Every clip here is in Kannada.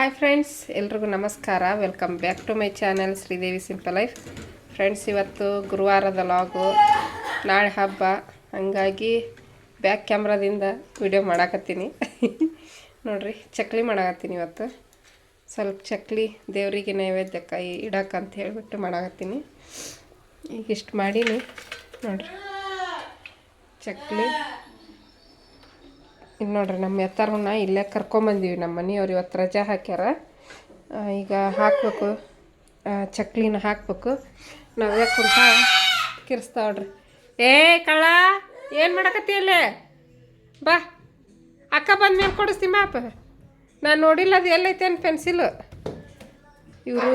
ಹಾಯ್ ಫ್ರೆಂಡ್ಸ್ ಎಲ್ರಿಗೂ ನಮಸ್ಕಾರ. Welcome back to my channel Sridevi simple life friends ಇವತ್ತು ಗುರುವಾರದ ಲಾಗು ನಾಳೆ ಹಬ್ಬ. ಹಂಗಾಗಿ ಬ್ಯಾಕ್ ಕ್ಯಾಮ್ರಾದಿಂದ ವಿಡಿಯೋ ಮಾಡಾಕತ್ತೀನಿ. ನೋಡ್ರಿ, ಚಕ್ಲಿ ಮಾಡಾಕತ್ತೀನಿ ಇವತ್ತು. ಸ್ವಲ್ಪ ಚಕ್ಲಿ ದೇವರಿಗೆ ನೈವೇದ್ಯಕ್ಕೆ ಇಡಕ್ಕಂತ ಹೇಳಿಬಿಟ್ಟು ಮಾಡಾಕತ್ತೀನಿ. ಈಗ ಇಷ್ಟು ಮಾಡೀನಿ. ನೋಡ್ರಿ, ಚಕ್ಲಿ. ಈಗ ನೋಡ್ರಿ, ನಮ್ಮ ಎತ್ತರನ್ನ ಇಲ್ಲೇ ಕರ್ಕೊಂಬಂದೀವಿ ನಮ್ಮ ಮನೆಯವ್ರು ಇವತ್ತು ರಜಾ ಹಾಕ್ಯಾರ. ಈಗ ಹಾಕಬೇಕು. ಚಕ್ಲಿನ ಹಾಕ್ಬೇಕು. ನಾವೇ ಕುಂತ ಕಿರಿಸ್ತಾವ್ರಿ ಏ, ಕಳ್ಳ, ಏನು ಮಾಡಕತ್ತಿ ಅಲ್ಲೇ? ಬಾ. ಅಕ್ಕ ಬಂದ ಮೇಲೆ ಕೊಡು ಮಾಪ ನಾನು ನೋಡಿಲ್ಲ ಅದು ಎಲ್ಲೈತೆ ಏನು ಪೆನ್ಸಿಲು. ಇವರು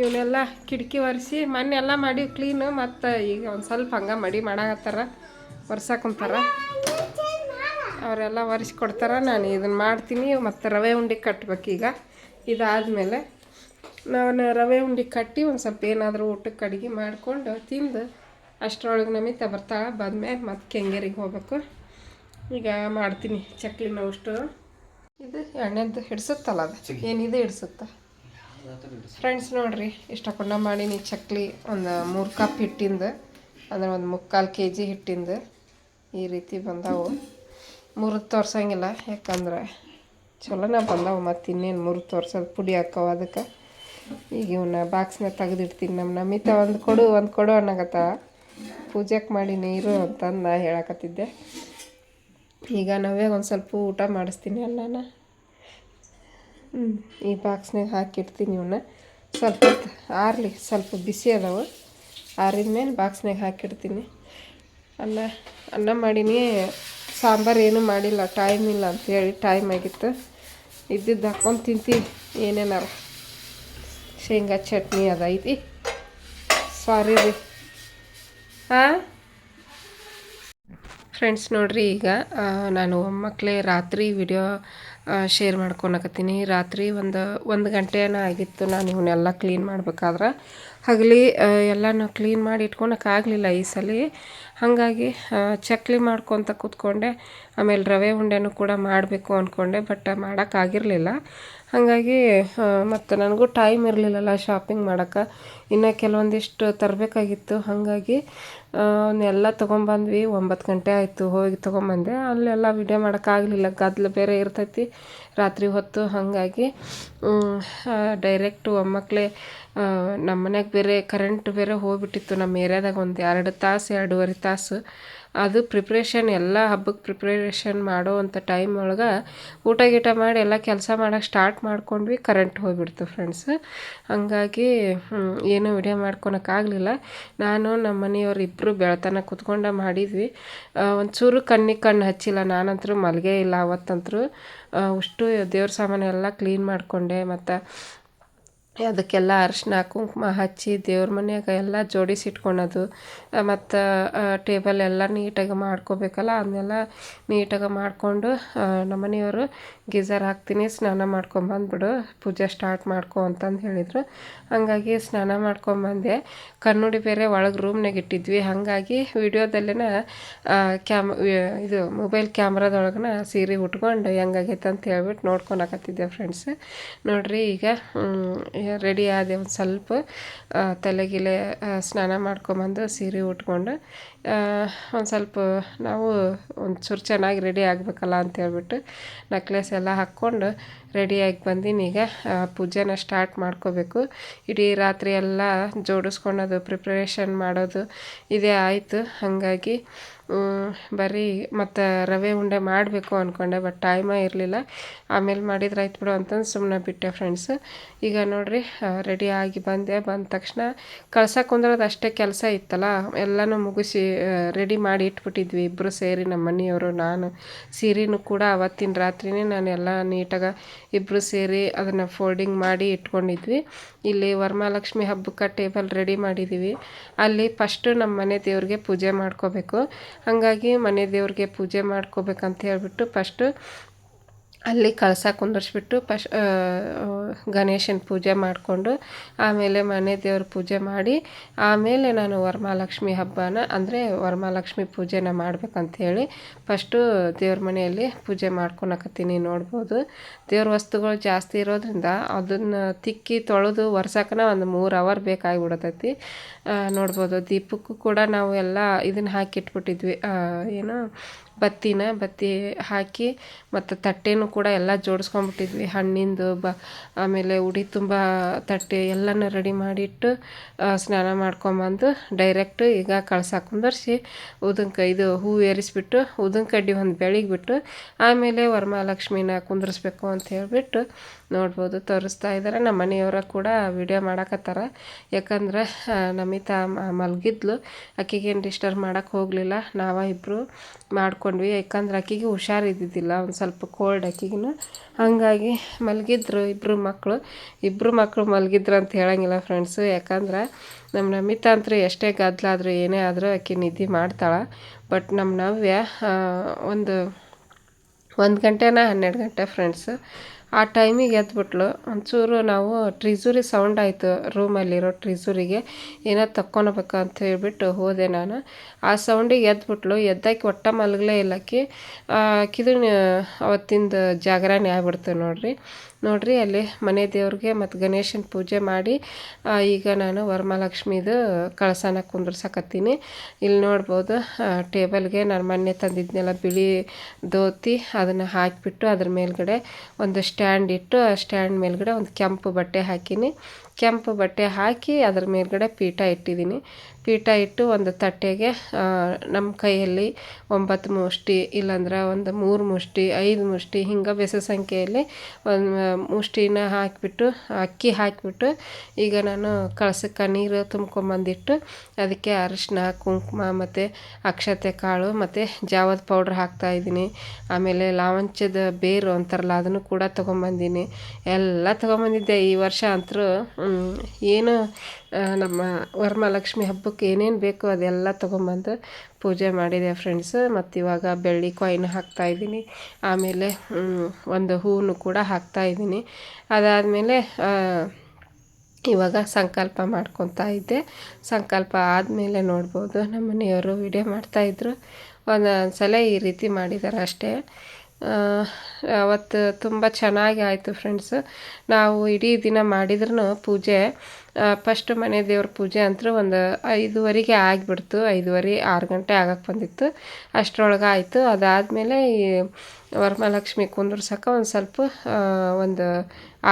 ಇವನ್ನೆಲ್ಲ ಕಿಟಕಿ ಒರೆಸಿ ಮೊನ್ನೆ ಎಲ್ಲ ಮಾಡಿ ಕ್ಲೀನು, ಮತ್ತು ಈಗ ಒಂದು ಸ್ವಲ್ಪ ಹಂಗೆ ಮಡಿ ಮಾಡಾಕತ್ತಾರ. ಒರ್ಸಾಕೊಂತಾರ ಅವರೆಲ್ಲ ಒರೆಸಿ ಕೊಡ್ತಾರೆ. ನಾನು ಇದನ್ನು ಮಾಡ್ತೀನಿ. ಮತ್ತು ರವೆ ಉಂಡೆ ಕಟ್ಬೇಕು ಈಗ. ಇದಾದಮೇಲೆ ನಾನು ರವೆ ಉಂಡೆ ಕಟ್ಟಿ ಒಂದು ಸ್ವಲ್ಪ ಏನಾದರೂ ಊಟಕ್ಕೆ ಅಡುಗೆ ಮಾಡಿಕೊಂಡು ತಿಂದು ಅಷ್ಟರೊಳಗೆ ನಮಿತ ಬರ್ತಾಳೆ ಬಂದ್ಮೇಲೆ ಮತ್ತು ಕೆಂಗೇರಿಗೆ ಹೋಗ್ಬೇಕು. ಈಗ ಮಾಡ್ತೀನಿ ಚಕ್ಲಿ ಅಷ್ಟು ಇದು ಎಣ್ಣೆದ್ದು ಹಿಡ್ಸುತ್ತಲ್ಲ ಅದು? ಏನಿದೆ ಹಿಡ್ಸುತ್ತೆ? ಫ್ರೆಂಡ್ಸ್ ನೋಡಿರಿ ಇಷ್ಟಕೊಂಡ ಮಾಡೀನಿ ಚಕ್ಲಿ. ಒಂದು ಮೂರು ಕಪ್ ಹಿಟ್ಟಿಂದು ಅಂದರೆ ಒಂದು ಮುಕ್ಕಾಲು ಕೆ ಜಿ ಹಿಟ್ಟಿಂದು ಈ ರೀತಿ ಬಂದಾವು. ಮುರಿದು ತೋರ್ಸಂಗಿಲ್ಲ, ಯಾಕಂದ್ರೆ ಚಲೋನ ಬಂದವು ಮತ್ತು ಇನ್ನೇನು ಮುರಿದು ತೋರ್ಸೋದು ಪುಡಿ ಹಾಕವು ಅದಕ್ಕೆ. ಈಗ ಇವನ್ನ ಬಾಕ್ಸ್ನ ತೆಗೆದಿಡ್ತೀನಿ ನಮ್ಮ ನಮಿತ ಒಂದು ಕೊಡು ಒಂದು ಕೊಡು ಅನ್ನಗತ್ತ ಪೂಜೆಗೆ ಮಾಡಿ ನೀರು ಅಂತಂದು ನಾ ಹೇಳಕತ್ತಿದ್ದೆ. ಈಗ ನಾವೇ ಒಂದು ಸ್ವಲ್ಪ ಊಟ ಮಾಡಿಸ್ತೀನಿ ಎಲ್ಲನ ಹ್ಞೂ ಈ ಬಾಕ್ಸ್ನಾಗ ಹಾಕಿಡ್ತೀನಿ ಇವನ್ನ ಸ್ವಲ್ಪ ಆರಲಿ, ಸ್ವಲ್ಪ ಬಿಸಿ ಅದಾವು. ಆರಿದ ಮೇಲೆ ಬಾಕ್ಸ್ನಾಗ ಹಾಕಿಡ್ತೀನಿ. ಅನ್ನ ಅನ್ನ ಮಾಡೀನಿ. ಸಾಂಬಾರು ಏನೂ ಮಾಡಿಲ್ಲ ಟೈಮ್ ಇಲ್ಲ ಅಂತೇಳಿ ಟೈಮ್ ಆಗಿತ್ತು. ಇದ್ದಿದ್ದು ಹಾಕ್ಕೊಂಡು ತಿಂತೀವಿ ಏನೇನಾರ ಶೇಂಗಾ ಚಟ್ನಿ ಅದೈತಿ ಸಾರಿ ರೀ. ಹಾಂ ಫ್ರೆಂಡ್ಸ್ ನೋಡಿರಿ, ಈಗ ನಾನು ಮಕ್ಕಳೇ ರಾತ್ರಿ ವಿಡಿಯೋ ಶೇರ್ ಮಾಡ್ಕೊಳಕತ್ತೀನಿ. ರಾತ್ರಿ ಒಂದು ಒಂದು ಗಂಟೆನ ಆಗಿತ್ತು ನಾನು ಇವನ್ನೆಲ್ಲ ಕ್ಲೀನ್ ಮಾಡ್ಬೇಕಾದ್ರೆ. ಹಗಲಿ ಎಲ್ಲನೂ ಕ್ಲೀನ್ ಮಾಡಿ ಇಟ್ಕೊಳಕ್ಕಾಗಲಿಲ್ಲ ಈ ಸಲ. ಹಾಗಾಗಿ ಚಕ್ಲಿ ಮಾಡ್ಕೊತ ಕೂತ್ಕೊಂಡೆ. ಆಮೇಲೆ ರವೆ ಉಂಡೆನೂ ಕೂಡ ಮಾಡಬೇಕು ಅಂದ್ಕೊಂಡೆ ಬಟ್ ಮಾಡೋಕ್ಕಾಗಿರಲಿಲ್ಲ ಹಾಗಾಗಿ ಮತ್ತು ನನಗೂ ಟೈಮ್ ಇರಲಿಲ್ಲಲ್ಲ ಶಾಪಿಂಗ್ ಮಾಡೋಕ್ಕೆ. ಇನ್ನು ಕೆಲವೊಂದಿಷ್ಟು ತರಬೇಕಾಗಿತ್ತು. ಹಾಗಾಗಿ ಅವನ್ನೆಲ್ಲ ತೊಗೊಂಬಂದ್ವಿ. ಒಂಬತ್ತು ಗಂಟೆ ಆಯಿತು ಹೋಗಿ ತೊಗೊಂಬಂದೆ. ಅಲ್ಲೆಲ್ಲ ವಿಡಿಯೋ ಮಾಡೋಕ್ಕಾಗಲಿಲ್ಲ ಗದ್ಲು ಬೇರೆ ಇರ್ತೈತಿ. ರಾತ್ರಿ ಹೊತ್ತು. ಹಾಗಾಗಿ ಡೈರೆಕ್ಟು ಒಮ್ಮಕ್ಕಳೇ ನಮ್ಮ ಮನ್ಯಾಗ ಬೇರೆ ಕರೆಂಟ್ ಬೇರೆ ಹೋಗ್ಬಿಟ್ಟಿತ್ತು. ನಮ್ಮ ಏರಿಯಾದಾಗ ಒಂದು ಎರಡು ತಾಸು, ಎರಡೂವರೆ ತಾಸು. ಅದು ಪ್ರಿಪ್ರೇಷನ್ ಎಲ್ಲ ಹಬ್ಬಕ್ಕೆ ಪ್ರಿಪ್ರೇಷನ್ ಮಾಡೋ ಅಂಥ ಟೈಮ್ ಒಳಗೆ ಊಟ ಗೀಟ ಮಾಡಿ ಎಲ್ಲ ಕೆಲಸ ಮಾಡೋಕೆ ಸ್ಟಾರ್ಟ್ ಮಾಡ್ಕೊಂಡ್ವಿ ಕರೆಂಟ್ ಹೋಗಿಬಿಡ್ತು ಫ್ರೆಂಡ್ಸ್ ಹಾಗಾಗಿ ಏನು ವಿಡಿಯೋ ಮಾಡ್ಕೊಳಕ್ಕಾಗಲಿಲ್ಲ ನಾನು ನಮ್ಮ ಮನೆಯವ್ರು ಇಬ್ಬರು ಬೆಳತನ ಕುತ್ಕೊಂಡ ಮಾಡಿದ್ವಿ. ಒಂಚೂರು ಕಣ್ಣಿಗೆ ಕಣ್ಣು ಹಚ್ಚಿಲ್ಲ, ನಾನಂತರೂ ಮಲಗೇ ಇಲ್ಲ ಅವತ್ತಂತರೂ. ಅಷ್ಟು ದೇವ್ರ ಸಾಮಾನು ಎಲ್ಲ ಕ್ಲೀನ್ ಮಾಡಿಕೊಂಡೆ, ಮತ್ತು ಅದಕ್ಕೆಲ್ಲ ಅರಿಶಿನ ಕುಂಕುಮ ಹಚ್ಚಿ ದೇವ್ರ ಮನ್ಯಾಗ ಎಲ್ಲ ಜೋಡಿಸಿ ಇಟ್ಕೊಳೋದು ಮತ್ತು ಟೇಬಲ್ ಎಲ್ಲ ನೀಟಾಗಿ ಮಾಡ್ಕೋಬೇಕಲ್ಲ, ಅದನ್ನೆಲ್ಲ ನೀಟಾಗಿ ಮಾಡಿಕೊಂಡು ನಮ್ಮ ಮನೆಯವರು ಗೀಝರ್ ಹಾಕ್ತೀನಿ, ಸ್ನಾನ ಮಾಡ್ಕೊಂಬಂದ್ಬಿಡು, ಪೂಜೆ ಸ್ಟಾರ್ಟ್ ಮಾಡ್ಕೊ ಅಂತಂದು ಹೇಳಿದರು. ಹಾಗಾಗಿ ಸ್ನಾನ ಮಾಡ್ಕೊಂಬಂದೆ. ಕಣ್ಣುಡಿ ಬೇರೆ ಒಳಗೆ ರೂಮ್ನಾಗ ಇಟ್ಟಿದ್ವಿ. ಹಾಗಾಗಿ ವಿಡಿಯೋದಲ್ಲೇನ ಕ್ಯಾಮ್ ಇದು ಮೊಬೈಲ್ ಕ್ಯಾಮ್ರಾದೊಳಗನ ಸೀರೆ ಉಟ್ಕೊಂಡು ಹೆಂಗಾಗೈತೆ ಅಂತ ಹೇಳ್ಬಿಟ್ಟು ನೋಡ್ಕೊಳಕತ್ತಿದ್ದೆ ಫ್ರೆಂಡ್ಸ್ ನೋಡಿರಿ ಈಗ ರೆಡಿ ಆದೆ ಒಂದು ಸ್ವಲ್ಪ ತಲೆಗಿಲೆ ಸ್ನಾನ ಮಾಡ್ಕೊಂಬಂದು ಸೀರೆ ಉಟ್ಕೊಂಡು ಒಂದು ಸ್ವಲ್ಪ ನಾವು ಒಂಚೂರು ಚೆನ್ನಾಗಿ ರೆಡಿ ಆಗಬೇಕಲ್ಲ ಅಂತ ಹೇಳ್ಬಿಟ್ಟು ನೆಕ್ಲೆಸ್ ಎಲ್ಲ ಹಾಕ್ಕೊಂಡು ರೆಡಿಯಾಗಿ ಬಂದೀನಿ ಈಗ. ಪೂಜೆನ ಸ್ಟಾರ್ಟ್ ಮಾಡ್ಕೋಬೇಕು. ಇಡೀ ರಾತ್ರಿ ಎಲ್ಲ ಜೋಡಿಸ್ಕೊಳೋದು ಪ್ರಿಪ್ರೇಷನ್ ಮಾಡೋದು, ಇದೇ ಆಯಿತು. ಹಾಗಾಗಿ ಬರೀ ಮತ್ತು ರವೆ ಉಂಡೆ ಮಾಡಬೇಕು ಅಂದ್ಕೊಂಡೆ ಬಟ್ ಟೈಮೇ ಇರಲಿಲ್ಲ. ಆಮೇಲೆ ಮಾಡಿದ್ರೆ ಆಯ್ತು ಬಿಡು ಅಂತಂದು ಸುಮ್ಮನೆ ಬಿಟ್ಟೆ ಫ್ರೆಂಡ್ಸ್ ಈಗ ನೋಡಿರಿ ರೆಡಿ ಆಗಿ ಬಂದೆ, ಬಂದ ತಕ್ಷಣ ಕಳ್ಸಕ್ಕೆ ಕುಂದ್ರದು ಅಷ್ಟೇ ಕೆಲಸ ಇತ್ತಲ್ಲ, ಎಲ್ಲನೂ ಮುಗಿಸಿ ರೆಡಿ ಮಾಡಿ ಇಟ್ಬಿಟ್ಟಿದ್ವಿ. ಇಬ್ಬರು ಸೇರಿ ನಮ್ಮ ಮನೆಯವರು, ನಾನು, ಸೀರೆನೂ ಕೂಡ ಅವತ್ತಿನ ರಾತ್ರಿನೇ ನಾನು ಎಲ್ಲ ನೀಟಾಗಿ ಇಬ್ಬರು ಸೇರಿ ಅದನ್ನು ಫೋಲ್ಡಿಂಗ್ ಮಾಡಿ ಇಟ್ಕೊಂಡಿದ್ವಿ. ಇಲ್ಲಿ ವರಮಹಾಲಕ್ಷ್ಮಿ ಹಬ್ಬಕ್ಕೆ ಟೇಬಲ್ ರೆಡಿ ಮಾಡಿದ್ದೀವಿ. ಅಲ್ಲಿ ಫಸ್ಟು ನಮ್ಮ ಮನೆ ದೇವ್ರಿಗೆ ಪೂಜೆ ಮಾಡ್ಕೋಬೇಕು. ಹಾಗಾಗಿ ಮನೆ ದೇವ್ರಿಗೆ ಪೂಜೆ ಮಾಡ್ಕೋಬೇಕಂತ ಹೇಳ್ಬಿಟ್ಟು ಫಸ್ಟು ಅಲ್ಲಿ ಕಳಸ ಕುಂದರ್ಸ್ಬಿಟ್ಟು ಪಶ್ ಗಣೇಶನ ಪೂಜೆ ಮಾಡಿಕೊಂಡು ಆಮೇಲೆ ಮನೆ ದೇವ್ರ ಪೂಜೆ ಮಾಡಿ ಆಮೇಲೆ ನಾನು ವರಮಹಾಲಕ್ಷ್ಮಿ ಹಬ್ಬನ, ಅಂದರೆ ವರಮಹಾಲಕ್ಷ್ಮಿ ಪೂಜೆನ ಮಾಡಬೇಕಂಥೇಳಿ ಫಸ್ಟು ದೇವ್ರ ಮನೆಯಲ್ಲಿ ಪೂಜೆ ಮಾಡ್ಕೊಳಕತ್ತೀನಿ ನೋಡ್ಬೋದು. ದೇವ್ರ ವಸ್ತುಗಳು ಜಾಸ್ತಿ ಇರೋದ್ರಿಂದ ಅದನ್ನು ತಿಕ್ಕಿ ತೊಳೆದು ಒರ್ಸಕ್ಕನ ಒಂದು ಮೂರು ಅವರ್ ಬೇಕಾಗಿಬಿಡತೈತಿ. ನೋಡ್ಬೋದು ದೀಪಕ್ಕೂ ಕೂಡ ನಾವು ಎಲ್ಲ ಇದನ್ನು ಹಾಕಿಟ್ಬಿಟ್ಟಿದ್ವಿ. ಏನು ಬತ್ತಿನ ಬತ್ತಿ ಹಾಕಿ ಮತ್ತು ತಟ್ಟೆನೂ ಕೂಡ ಎಲ್ಲ ಜೋಡಿಸ್ಕೊಂಬಿಟ್ಟಿದ್ವಿ ಹಣ್ಣಿಂದು ಬ, ಆಮೇಲೆ ಉಡಿ ತುಂಬ ತಟ್ಟೆ ಎಲ್ಲನೂ ರೆಡಿ ಮಾಡಿಟ್ಟು ಸ್ನಾನ ಮಾಡ್ಕೊಂಬಂದು ಡೈರೆಕ್ಟ್ ಈಗ ಕಳ್ಸ ಕುಂದರ್ಸಿ ಉದನ್ಕ ಇದು ಹೂವು ಏರಿಸ್ಬಿಟ್ಟು ಉದನ್ ಕಡ್ಡಿ ಒಂದು ಬೆಳಿಗ್ ಬಿಟ್ಟು ಆಮೇಲೆ ವರಮಹಾಲಕ್ಷ್ಮಿನ ಕುಂದರ್ಸ್ಬೇಕು ಅಂತ ಹೇಳಿಬಿಟ್ಟು ನೋಡ್ಬೋದು ತೋರಿಸ್ತಾ ಇದ್ದಾರೆ ನಮ್ಮ ಮನೆಯವರ ಕೂಡ ವಿಡಿಯೋ ಮಾಡಕತ್ತಾರ. ಯಾಕಂದ್ರೆ ನಮಿತಾ ಮಲಗಿದ್ಲು. ಆಕೆಗೇನು ಡಿಸ್ಟರ್ಬ್ ಮಾಡೋಕ್ಕೆ ಹೋಗಲಿಲ್ಲ. ನಾವ ಇಬ್ಬರು ಮಾಡ್ಕೊಂಡ್ವಿ. ಯಾಕಂದ್ರೆ ಆಕಿಗೆ ಹುಷಾರಿದ್ದಿದ್ದಿಲ್ಲ ಒಂದು ಸ್ವಲ್ಪ ಕೋಲ್ಡ್ ಆಕಿಗೂ ಹಾಗಾಗಿ ಮಲಗಿದ್ರು ಇಬ್ಬರು ಮಕ್ಕಳು ಇಬ್ಬರು ಮಕ್ಕಳು ಮಲಗಿದ್ರು ಅಂತ ಹೇಳಂಗಿಲ್ಲ ಫ್ರೆಂಡ್ಸು ಯಾಕಂದ್ರೆ ನಮ್ಮ ನಮಿತಾ ಅಂತೂ ಎಷ್ಟೇ ಗದ್ದಲಾದರೂ ಏನೇ ಆದರೂ ಆಕೆ ನಿದ್ದೆ ಮಾಡ್ತಾಳೆ. ಬಟ್ ನಮ್ಮ ನವ್ಯ ಒಂದು ಒಂದು ಗಂಟೆನ ಹನ್ನೆರಡು ಗಂಟೆ ಫ್ರೆಂಡ್ಸು ಆ ಟೈಮಿಗೆ ಎದ್ಬಿಟ್ಲು. ಒಂಚೂರು ನಾವು ಟ್ರಿಜುರಿ ಸೌಂಡ್ ಆಯಿತು ರೂಮಲ್ಲಿರೋ ಟ್ರಿಜುರಿಗೆ ಏನೋ ತಕ್ಕೊಳ್ಬೇಕು ಅಂತ ಹೇಳ್ಬಿಟ್ಟು ಹೋದೆ ನಾನು. ಆ ಸೌಂಡಿಗೆ ಎದ್ಬಿಟ್ಲು. ಎದ್ದಾಕಿ ಒಟ್ಟ ಮಲಗಲೇ ಇಲ್ಲಕ್ಕಿ. ಆಕಿ ಆಕಿದು ಅವತ್ತಿಂದ ಜಾಗರಣೆ ಆಗ್ಬಿಡ್ತು ನೋಡ್ರಿ. ನೋಡ್ರಿ, ಅಲ್ಲಿ ಮನೆ ದೇವ್ರಿಗೆ ಮತ್ತು ಗಣೇಶನ ಪೂಜೆ ಮಾಡಿ ಈಗ ನಾನು ವರಮಹಾಲಕ್ಷ್ಮಿದು ಕಳಸನ ಕುಂದ್ರಸಕತ್ತೀನಿ. ಇಲ್ಲಿ ನೋಡ್ಬೋದು ಟೇಬಲ್ಗೆ ನಾನು ಮೊನ್ನೆ ತಂದಿದ್ನೆಲ್ಲ ಬಿಳಿ ದೋತಿ ಅದನ್ನು ಹಾಕಿಬಿಟ್ಟು ಅದ್ರ ಮೇಲ್ಗಡೆ ಒಂದು ಸ್ಟ್ಯಾಂಡ್ ಇಟ್ಟು, ಆ ಸ್ಟ್ಯಾಂಡ್ ಮೇಲ್ಗಡೆ ಒಂದು ಕೆಂಪು ಬಟ್ಟೆ ಹಾಕೀನಿ. ಕೆಂಪು ಬಟ್ಟೆ ಹಾಕಿ ಅದ್ರ ಮೇಲ್ಗಡೆ ಪೀಠ ಇಟ್ಟಿದ್ದೀನಿ ಪೀಠ ಇಟ್ಟು ಒಂದು ತಟ್ಟೆಗೆ ನಮ್ಮ ಕೈಯಲ್ಲಿ ಒಂಬತ್ತು ಮುಷ್ಟಿ, ಇಲ್ಲಾಂದ್ರೆ ಒಂದು ಮೂರು ಮುಷ್ಟಿ, ಐದು ಮುಷ್ಟಿ, ಹಿಂಗೆ ಬೆಸ ಸಂಖ್ಯೆಯಲ್ಲಿ ಒಂದು ಮುಷ್ಟಿನ ಹಾಕಿಬಿಟ್ಟು, ಅಕ್ಕಿ ಹಾಕಿಬಿಟ್ಟು ಈಗ ನಾನು ಕಳಸಕ್ಕೆ ನೀರು ತುಂಬ್ಕೊಂಬಂದಿಟ್ಟು ಅದಕ್ಕೆ ಅರಿಶಿನ ಕುಂಕುಮ ಮತ್ತು ಅಕ್ಷತೆ ಕಾಳು ಮತ್ತು ಜಾವದ ಪೌಡ್ರ್ ಹಾಕ್ತಾಯಿದ್ದೀನಿ ಆಮೇಲೆ ಲಾವಂಚದ ಬೇರು ಅಂತಾರಲ್ಲ, ಅದನ್ನು ಕೂಡ ತೊಗೊಂಬಂದೀನಿ. ಎಲ್ಲ ತೊಗೊಂಬಂದಿದ್ದೆ ಈ ವರ್ಷ ಅಂತರೂ ಏನು ನಮ್ಮ ವರಮಹಾಲಕ್ಷ್ಮಿ ಹಬ್ಬಕ್ಕೆ ಏನೇನು ಬೇಕೋ ಅದೆಲ್ಲ ತೊಗೊಂಬಂದು ಪೂಜೆ ಮಾಡಿದೆ ಫ್ರೆಂಡ್ಸ್ ಮತ್ತು ಇವಾಗ ಬೆಳ್ಳಿ ಕಾಯಿನ್ ಹಾಕ್ತಾಯಿದ್ದೀನಿ ಆಮೇಲೆ ಒಂದು ಹೂವನ್ನು ಕೂಡ ಹಾಕ್ತಾಯಿದ್ದೀನಿ ಅದಾದಮೇಲೆ ಇವಾಗ ಸಂಕಲ್ಪ ಮಾಡ್ಕೊತಾ ಇದ್ದೆ. ಸಂಕಲ್ಪ ಆದಮೇಲೆ ನೋಡ್ಬೋದು. ನಮ್ಮ ಮನೆಯವರು ವಿಡಿಯೋ ಮಾಡ್ತಾಯಿದ್ರು ಒಂದೊಂದು ಸಲ ಈ ರೀತಿ ಮಾಡಿದ್ದಾರೆ ಅಷ್ಟೇ. ಅವತ್ತು ತುಂಬ ಚೆನ್ನಾಗಿ ಆಯಿತು ಫ್ರೆಂಡ್ಸ್ ನಾವು ಇಡೀ ದಿನ ಮಾಡಿದ್ರೂ ಪೂಜೆ ಫಸ್ಟ್ ಮನೆ ದೇವ್ರ ಪೂಜೆ ಅಂತೂ ಒಂದು ಐದುವರೆಗೆ ಆಗಿಬಿಡ್ತು. ಐದುವರೆ, ಆರು ಗಂಟೆ ಆಗಕ್ಕೆ ಬಂದಿತ್ತು. ಅಷ್ಟರೊಳಗೆ ಆಯಿತು. ಅದಾದಮೇಲೆ ಈ ವರಮಹಾಲಕ್ಷ್ಮಿ ಕುಂದ್ರಸಕ್ಕೆ ಒಂದು ಸ್ವಲ್ಪ ಒಂದು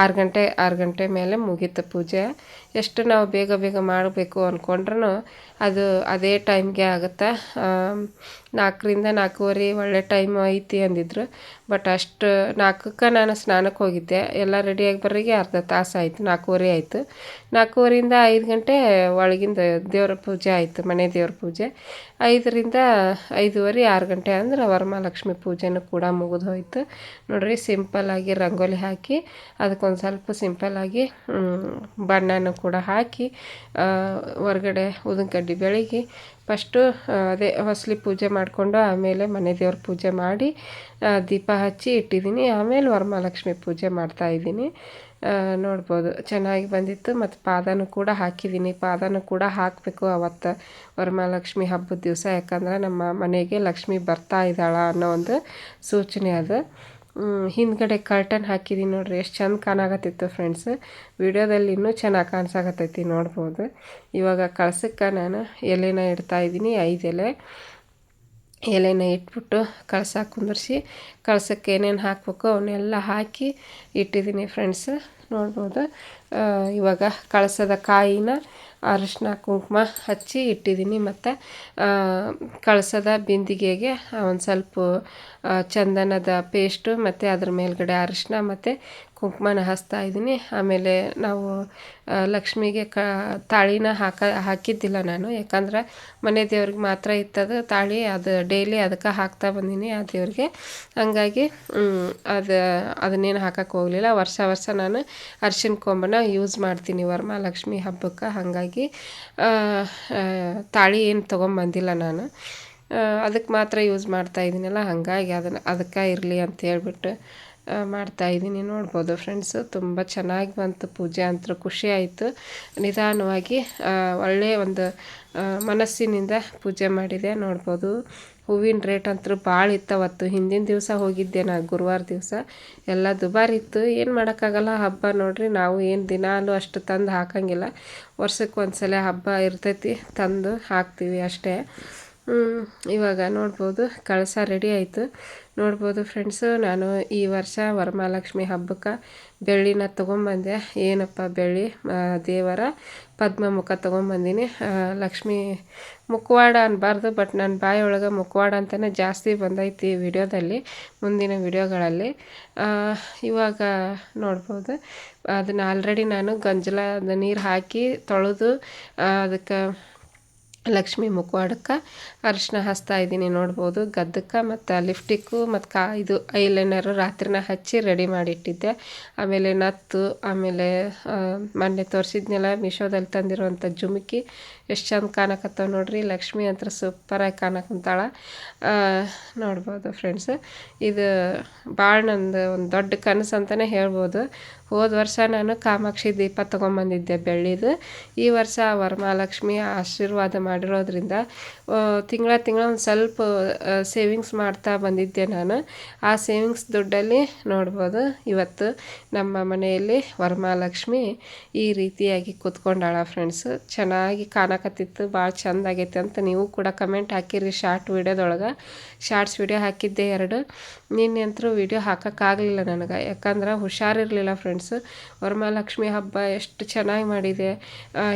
ಆರು ಗಂಟೆ ಆರು ಗಂಟೆ ಮೇಲೆ ಮುಗೀತು ಪೂಜೆ. ಎಷ್ಟು ನಾವು ಬೇಗ ಬೇಗ ಮಾಡಬೇಕು ಅಂದ್ಕೊಂಡ್ರೂ ಅದು ಅದೇ ಟೈಮ್ಗೆ ಆಗುತ್ತೆ. ನಾಲ್ಕರಿಂದ ನಾಲ್ಕೂವರೆ ಒಳ್ಳೆ ಟೈಮ್ ಐತಿ ಅಂದಿದ್ರು. ಬಟ್ ಅಷ್ಟು ನಾಲ್ಕಕ್ಕೆ ನಾನು ಸ್ನಾನಕ್ಕೆ ಹೋಗಿದ್ದೆ. ಎಲ್ಲ ರೆಡಿಯಾಗಿ ಬರೋರಿಗೆ ಅರ್ಧ ತಾಸು ಆಯಿತು, ನಾಲ್ಕೂವರೆ ಆಯಿತು. ನಾಲ್ಕೂವರೆಯಿಂದ ಐದು ಗಂಟೆ ಒಳಗಿಂದ ದೇವರ ಪೂಜೆ ಆಯಿತು, ಮನೆ ದೇವ್ರ ಪೂಜೆ. ಐದರಿಂದ ಐದುವರೆ, ಆರು ಗಂಟೆ ಅಂದ್ರೆ ವರಮಹಾಲಕ್ಷ್ಮಿ ಪೂಜೆನೂ ಕೂಡ ಮುಗಿದು ಹೋಯ್ತು. ನೋಡಿರಿ ಸಿಂಪಲ್ಲಾಗಿ ರಂಗೋಲಿ ಹಾಕಿ ಅದಕ್ಕೊಂದು ಸ್ವಲ್ಪ ಸಿಂಪಲ್ಲಾಗಿ ಬಣ್ಣನೂ ಕೂಡ ಹಾಕಿ ಹೊರಗಡೆ ಉದಿನ ಕಡ್ಡಿ ಬೆಳಗ್ಗೆ ಫಸ್ಟು ಅದೇ ಹೊಸ್ಲಿ ಪೂಜೆ ಮಾಡಿಕೊಂಡು ಆಮೇಲೆ ಮನೆ ದೇವ್ರ ಪೂಜೆ ಮಾಡಿ ದೀಪ ಹಚ್ಚಿ ಇಟ್ಟಿದ್ದೀನಿ. ಆಮೇಲೆ ವರಮಹಾಲಕ್ಷ್ಮಿ ಪೂಜೆ ಮಾಡ್ತಾಯಿದ್ದೀನಿ ನೋಡ್ಬೋದು. ಚೆನ್ನಾಗಿ ಬಂದಿತ್ತು. ಮತ್ತು ಪಾದನೂ ಕೂಡ ಹಾಕಿದ್ದೀನಿ. ಪಾದನೂ ಕೂಡ ಹಾಕಬೇಕು ಅವತ್ತು ವರಮಹಾಲಕ್ಷ್ಮಿ ಹಬ್ಬದ ದಿವಸ. ಯಾಕಂದ್ರೆ ನಮ್ಮ ಮನೆಗೆ ಲಕ್ಷ್ಮಿ ಬರ್ತಾ ಇದ್ದಾಳ ಅನ್ನೋ ಒಂದು ಸೂಚನೆ ಅದು. ಹಿಂದ್ಗಡೆ ಕರ್ಟನ್ ಹಾಕಿದ್ದೀನಿ ನೋಡ್ರಿ, ಎಷ್ಟು ಚಂದ ಕಾಣಾಕತ್ತಿತ್ತು ಫ್ರೆಂಡ್ಸ್ ವಿಡಿಯೋದಲ್ಲಿ ಇನ್ನೂ ಚೆನ್ನಾಗಿ ಕಾಣಿಸಾಕತ್ತೈತಿ, ನೋಡ್ಬೋದು. ಇವಾಗ ಕಳ್ಸಕ್ಕೆ ನಾನು ಎಲೆನ ಇಡ್ತಾ ಇದ್ದೀನಿ ಐದು ಎಲೆ. ಎಲೆನ ಇಟ್ಬಿಟ್ಟು ಕಳ್ಸಕ್ಕೆ ಕುಂದರ್ಸಿ ಕಳ್ಸಕ್ಕೆ ಏನೇನು ಹಾಕಬೇಕು ಅವನ್ನೆಲ್ಲ ಹಾಕಿ ಇಟ್ಟಿದ್ದೀನಿ ಫ್ರೆಂಡ್ಸ್ ನೋಡ್ಬೋದು. ಇವಾಗ ಕಳಸದ ಕಾಯಿನ ಅರಿಶಿನ ಕುಂಕುಮ ಹಚ್ಚಿ ಇಟ್ಟಿದ್ದೀನಿ. ಮತ್ತು ಕಳಸದ ಬಿಂದಿಗೆಗೆ ಒಂದು ಸ್ವಲ್ಪ ಚಂದನದ ಪೇಸ್ಟು ಮತ್ತು ಅದ್ರ ಮೇಲ್ಗಡೆ ಅರಿಶಿನ, ಮತ್ತು ಕುಂಕುಮನ ಹಚ್ತಾ ಇದ್ದೀನಿ. ಆಮೇಲೆ ನಾವು ಲಕ್ಷ್ಮಿಗೆ ಕ, ತಾಳಿನ ಹಾಕ, ಹಾಕಿದ್ದಿಲ್ಲ ನಾನು. ಯಾಕಂದ್ರೆ ಮನೆ ದೇವ್ರಿಗೆ ಮಾತ್ರ ಇತ್ತದು ತಾಳಿ, ಅದು ಡೈಲಿ ಅದಕ್ಕೆ ಹಾಕ್ತಾ ಬಂದೀನಿ ಆ ದೇವ್ರಿಗೆ. ಹಂಗಾಗಿ ಅದು, ಅದನ್ನೇನು ಹಾಕಕ್ಕೆ ಹೋಗಲಿಲ್ಲ. ವರ್ಷ ವರ್ಷ ನಾನು ಅರ್ಶಿನ ಕೊಂಬನ ಯೂಸ್ ಮಾಡ್ತೀನಿ ವರಮಹಾಲಕ್ಷ್ಮಿ ಹಬ್ಬಕ್ಕೆ. ಹಾಗಾಗಿ ತಾಳಿ ಏನು ತೊಗೊಂಬಂದಿಲ್ಲ ನಾನು. ಅದಕ್ಕೆ ಮಾತ್ರ ಯೂಸ್ ಮಾಡ್ತಾ ಇದ್ದೀನಲ್ಲ. ಹಾಗಾಗಿ ಅದನ್ನು, ಅದಕ್ಕೆ ಇರಲಿ ಅಂತ ಹೇಳ್ಬಿಟ್ಟು ಮಾಡ್ತಾ ಇದ್ದೀನಿ. ನೋಡ್ಬೋದು ಫ್ರೆಂಡ್ಸು ತುಂಬ ಚೆನ್ನಾಗಿ ಬಂತು ಪೂಜೆ ಅಂತೂ ಖುಷಿ ಆಯಿತು. ನಿಧಾನವಾಗಿ ಒಳ್ಳೆಯ ಒಂದು ಮನಸ್ಸಿನಿಂದ ಪೂಜೆ ಮಾಡಿದೆ. ನೋಡ್ಬೋದು, ಹೂವಿನ ರೇಟ್ ಅಂತೂ ಭಾಳ ಇತ್ತು ಅವತ್ತು ಹಿಂದಿನ ದಿವಸ ಹೋಗಿದ್ದೆ ನಾನು ಗುರುವಾರ ದಿವಸ. ಎಲ್ಲ ದುಬಾರಿ ಇತ್ತು. ಏನು ಮಾಡೋಕ್ಕಾಗಲ್ಲ, ಹಬ್ಬ ನೋಡ್ರಿ, ನಾವು ಏನು ದಿನಾಲೂ ಅಷ್ಟು ತಂದು ಹಾಕಂಗಿಲ್ಲ. ವರ್ಷಕ್ಕೆ ಒಂದ್ಸಲ ಹಬ್ಬ ಇರ್ತೈತಿ, ತಂದು ಹಾಕ್ತೀವಿ ಅಷ್ಟೇ. ಇವಾಗ ನೋಡ್ಬೋದು, ಕಳಸ ರೆಡಿ ಆಯಿತು. ನೋಡ್ಬೋದು ಫ್ರೆಂಡ್ಸು ನಾನು ಈ ವರ್ಷ ವರಮಹಾಲಕ್ಷ್ಮಿ ಹಬ್ಬಕ್ಕೆ ಬೆಳ್ಳಿನ ತೊಗೊಂಬಂದೆ. ಏನಪ್ಪ ಬೆಳ್ಳಿ? ದೇವರ ಪದ್ಮ ಮುಖ ತೊಗೊಂಬಂದಿನಿ. ಲಕ್ಷ್ಮಿ ಮುಖವಾಡ ಅನ್ಬಾರ್ದು ಬಟ್ ನನ್ನ ಬಾಯೊಳಗೆ ಮುಖವಾಡ ಅಂತಲೇ ಜಾಸ್ತಿ ಬಂದೈತಿ ವಿಡಿಯೋದಲ್ಲಿ, ಮುಂದಿನ ವಿಡಿಯೋಗಳಲ್ಲಿ. ಇವಾಗ ನೋಡ್ಬೋದು. ಅದನ್ನು ಆಲ್ರೆಡಿ ನಾನು ಗಂಜಲದ ನೀರು ಹಾಕಿ ತೊಳೆದು ಅದಕ್ಕೆ ಲಕ್ಷ್ಮಿ ಮುಖವಾಡಕ್ಕೆ ಅರಿಶಿನ ಹಚ್ತಾ ಇದ್ದೀನಿ ನೋಡ್ಬೋದು. ಗದ್ದಕ್ಕೆ ಮತ್ತು ಲಿಫ್ಟಿಕ್ಕು ಮತ್ತು ಕಾ ಇದು ಐಲೈನರು ರಾತ್ರಿನ ಹಚ್ಚಿ ರೆಡಿ ಮಾಡಿಟ್ಟಿದ್ದೆ. ಆಮೇಲೆ ನತ್ತು, ಆಮೇಲೆ ಮೊನ್ನೆ ತೋರಿಸಿದ್ನೆಲ್ಲ ಮೀಶೋದಲ್ಲಿ ತಂದಿರುವಂಥ ಜುಮುಕಿ. ಎಷ್ಟು ಚಂದ ಕಾಣಕತ್ತಾವ ನೋಡ್ರಿ. ಲಕ್ಷ್ಮಿ ಅಂತ ಸೂಪರಾಗಿ ಕಾಣಕಂತಾಳ. ನೋಡ್ಬೋದು ಫ್ರೆಂಡ್ಸ್ ಇದು ಭಾಳ ನಂದು ಒಂದು ದೊಡ್ಡ ಕನಸು ಅಂತಲೇ ಹೇಳ್ಬೋದು. ಹೋದ ವರ್ಷ ನಾನು ಕಾಮಾಕ್ಷಿ ದೀಪ ತೊಗೊಂಬಂದಿದ್ದೆ ಬೆಳ್ಳಿದು. ಈ ವರ್ಷ ವರಮಹಾಲಕ್ಷ್ಮಿ ಆಶೀರ್ವಾದ ಮಾಡಿರೋದ್ರಿಂದ ತಿಂಗಳ ತಿಂಗಳ ಒಂದು ಸ್ವಲ್ಪ ಸೇವಿಂಗ್ಸ್ ಮಾಡ್ತಾ ಬಂದಿದ್ದೆ ನಾನು. ಆ ಸೇವಿಂಗ್ಸ್ ದುಡ್ಡಲ್ಲಿ ನೋಡ್ಬೋದು ಇವತ್ತು ನಮ್ಮ ಮನೆಯಲ್ಲಿ ವರಮಹಾಲಕ್ಷ್ಮಿ ಈ ರೀತಿಯಾಗಿ ಕೂತ್ಕೊಂಡಾಳ ಫ್ರೆಂಡ್ಸ್ ಚೆನ್ನಾಗಿ ಕಾಣಕತ್ತಿತ್ತು ಭಾಳ ಚಂದ ಆಗೈತೆ ಅಂತ ನೀವು ಕೂಡ ಕಮೆಂಟ್ ಹಾಕಿರಿ ಶಾರ್ಟ್ ವೀಡಿಯೋದೊಳಗೆ ಶಾರ್ಟ್ಸ್ ವಿಡಿಯೋ ಹಾಕಿದ್ದೆ ಎರಡು. ನಿನ್ನೆ ವೀಡಿಯೋ ವಿಡಿಯೋ ಹಾಕೋಕ್ಕಾಗಲಿಲ್ಲ ನನಗೆ. ಯಾಕಂದ್ರೆ ಹುಷಾರಿರಲಿಲ್ಲ ಫ್ರೆಂಡ್ಸ್ ವರಮಹಾಲಕ್ಷ್ಮಿ ಹಬ್ಬ ಎಷ್ಟು ಚೆನ್ನಾಗಿ ಮಾಡಿದೆ.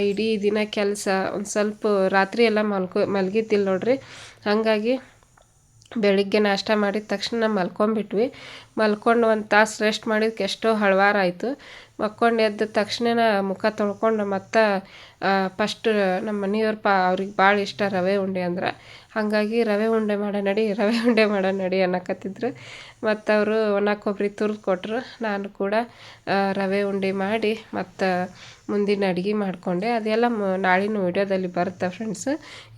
ಇಡೀ ದಿನ ಕೆಲಸ. ಒಂದು ಸ್ವಲ್ಪ ರಾತ್ರಿ ಎಲ್ಲ ಮಲ್ಕೊ ಮಲಗಿದ್ದಿಲ್ಲ ನೋಡ್ರಿ. ಹಾಗಾಗಿ ಬೆಳಿಗ್ಗೆ ನಾಷ್ಟ ಮಾಡಿದ ತಕ್ಷಣ ಮಲ್ಕೊಂಬಿಟ್ವಿ ಮಲ್ಕೊಂಡು ಒಂದು ತಾಸು ರೆಸ್ಟ್ ಮಾಡಿದ್ಕೆ ಎಷ್ಟೋ ಹಳವಾರ ಆಯಿತು. ಮಕ್ಕೊಂಡು ಎದ್ದ ತಕ್ಷಣ ಮುಖ ತೊಳ್ಕೊಂಡು ಮತ್ತೆ ಫಸ್ಟ್ ನಮ್ಮ ಮನೆಯವ್ರ ಪಾ, ಅವ್ರಿಗೆ ಭಾಳ ಇಷ್ಟ ರವೆ ಉಂಡೆ ಅಂದ್ರೆ. ಹಾಗಾಗಿ ರವೆ ಉಂಡೆ ಮಾಡೋ ನಡಿ, ರವೆ ಉಂಡೆ ಮಾಡೋ ನಡಿ ಅನ್ನಕತ್ತಿದ್ರು. ಮತ್ತು ಅವರು ಒಣ ಕೊಬ್ಬರಿ ತುರ್ದು ಕೊಟ್ಟರು ನಾನು ಕೂಡ ರವೆ ಉಂಡೆ ಮಾಡಿ ಮತ್ತು ಮುಂದಿನ ಅಡುಗೆ ಮಾಡಿಕೊಂಡೆ. ಅದೆಲ್ಲ ಮ- ನಾಳಿನ ವಿಡಿಯೋದಲ್ಲಿ ಬರುತ್ತೆ ಫ್ರೆಂಡ್ಸ್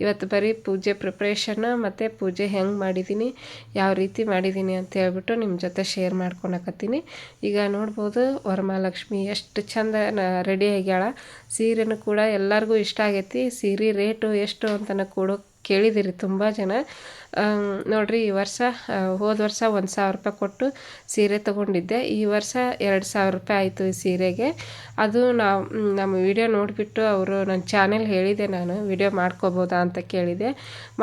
ಇವತ್ತು ಬರೀ ಪೂಜೆ ಪ್ರಿಪ್ರೇಷನ್ ಮತ್ತು ಪೂಜೆ ಹೆಂಗೆ ಮಾಡಿದ್ದೀನಿ ಯಾವ ರೀತಿ ಮಾಡಿದ್ದೀನಿ ಅಂತ ಹೇಳ್ಬಿಟ್ಟು ನಿಮ್ಮ ಜೊತೆ ಶೇರ್ ಮಾಡ್ಕೊಳಕತ್ತೀನಿ ಈಗ ನೋಡ್ಬೋದು ವರಮಹಾಲಕ್ಷ್ಮಿ ಎಷ್ಟು ಚಂದ ರೆಡಿ ಆಗ್ಯಾಳ. ಸೀರೆನೂ ಕೂಡ ಎಲ್ಲರಿಗೂ ಇಷ್ಟ ಆಗೈತಿ. ಸೀರೆ ರೇಟು ಎಷ್ಟು ಅಂತನ ಕೂಡ ಕೇಳಿದಿರಿ ತುಂಬ ಜನ. ನೋಡಿರಿ ಈ ವರ್ಷ ಹೋದ ವರ್ಷ ಒಂದು ಸಾವಿರ ರೂಪಾಯಿ ಕೊಟ್ಟು ಸೀರೆ ತೊಗೊಂಡಿದ್ದೆ. ಈ ವರ್ಷ ಎರಡು ಸಾವಿರ ರೂಪಾಯಿ ಆಯಿತು ಈ ಸೀರೆಗೆ. ಅದು ನಾವು ನಮ್ಮ ವಿಡಿಯೋ ನೋಡಿಬಿಟ್ಟು ಅವರು ನನ್ನ ಚಾನೆಲ್ ಹೇಳಿದೆ ನಾನು. ವಿಡಿಯೋ ಮಾಡ್ಕೋಬೋದಾ ಅಂತ ಕೇಳಿದೆ.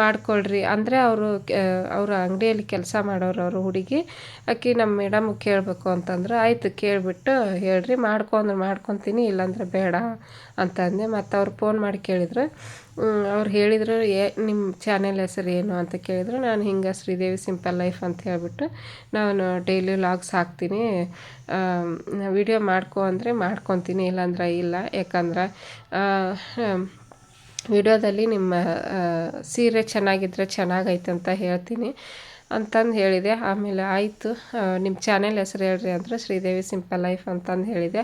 ಮಾಡ್ಕೊಳ್ರಿ. ಅಂದರೆ ಅವರು ಅವರ ಅಂಗಡಿಯಲ್ಲಿ ಕೆಲಸ ಮಾಡೋರು ಅವರು ಹುಡುಗಿ. ಅಕ್ಕಿ ನಮ್ಮ ಮೇಡಮ್ ಕೇಳಬೇಕು ಅಂತಂದ್ರೆ. ಆಯಿತು, ಕೇಳಿಬಿಟ್ಟು ಹೇಳ್ರಿ. ಮಾಡ್ಕೊ ಅಂದ್ರೆ ಮಾಡ್ಕೊತೀನಿ. ಇಲ್ಲಾಂದ್ರೆ ಬೇಡ ಅಂತಂದೆ ಮತ್ತು ಅವ್ರು ಫೋನ್ ಮಾಡಿ ಕೇಳಿದ್ರು. ಅವ್ರು ಹೇಳಿದ್ರು, ಏ ನಿಮ್ಮ ಚಾನೆಲ್ ಹೆಸರು ಏನು ಅಂತ ಕೇಳಿದ್ರು. ನಾನು ಹಿಂಗೆ ಶ್ರೀದೇವಿ ಸಿಂಪಲ್ ಲೈಫ್ ಅಂತ ಹೇಳಿಬಿಟ್ಟು ನಾನು ಡೈಲಿ ಲಾಗ್ಸ್ ಹಾಕ್ತೀನಿ. ವಿಡಿಯೋ ಮಾಡ್ಕೊ ಅಂದರೆ ಮಾಡ್ಕೊತೀನಿ, ಇಲ್ಲಾಂದ್ರೆ ಇಲ್ಲ. ಯಾಕಂದ್ರೆ ವಿಡಿಯೋದಲ್ಲಿ ನಿಮ್ಮ ಸೀರೆ ಚೆನ್ನಾಗಿದ್ದರೆ ಚೆನ್ನಾಗೈತೆ ಅಂತ ಹೇಳ್ತೀನಿ. ಅಂತಂದು ಹೇಳಿದೆ. ಆಮೇಲೆ ಆಯಿತು. ನಿಮ್ಮ ಚಾನೆಲ್ ಹೆಸರು ಹೇಳ್ರಿ ಅಂದ್ರೆ ಶ್ರೀದೇವಿ ಸಿಂಪಲ್ ಲೈಫ್ ಅಂತಂದು ಹೇಳಿದೆ.